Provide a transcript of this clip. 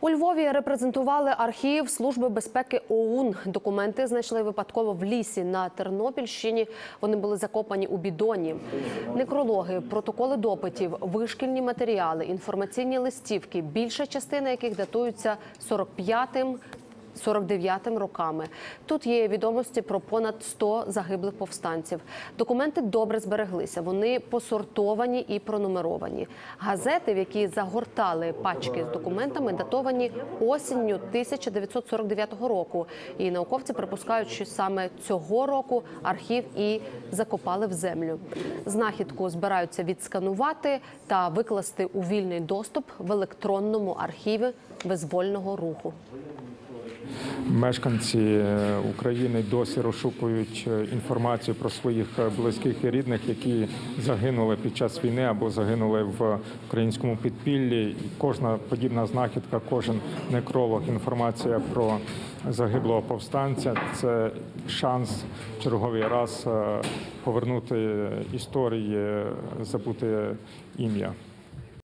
У Львові репрезентували архів Служби безпеки ОУН. Документи знайшли випадково в лісі на Тернопільщині. Вони були закопані у бідоні. Некрологи, протоколи допитів, вишкільні матеріали, інформаційні листівки, більша частина яких датуються 45-м 49-м роками. Тут є відомості про понад 100 загиблих повстанців. Документи добре збереглися. Вони посортовані і пронумеровані. Газети, в які загортали пачки з документами, датовані осінню 1949 року. І науковці припускають, що саме цього року архів і закопали в землю. Знахідку збираються відсканувати та викласти у вільний доступ в електронному архіві визвольного руху. Мешканці е, України досі розшукують е, інформацію про своїх е, близьких і рідних, які загинули під час війни або загинули в українському підпіллі. І Кожна подібна знахідка, кожен некролог, інформація про загиблого повстанця це шанс черговий раз повернути історії, забути ім'я.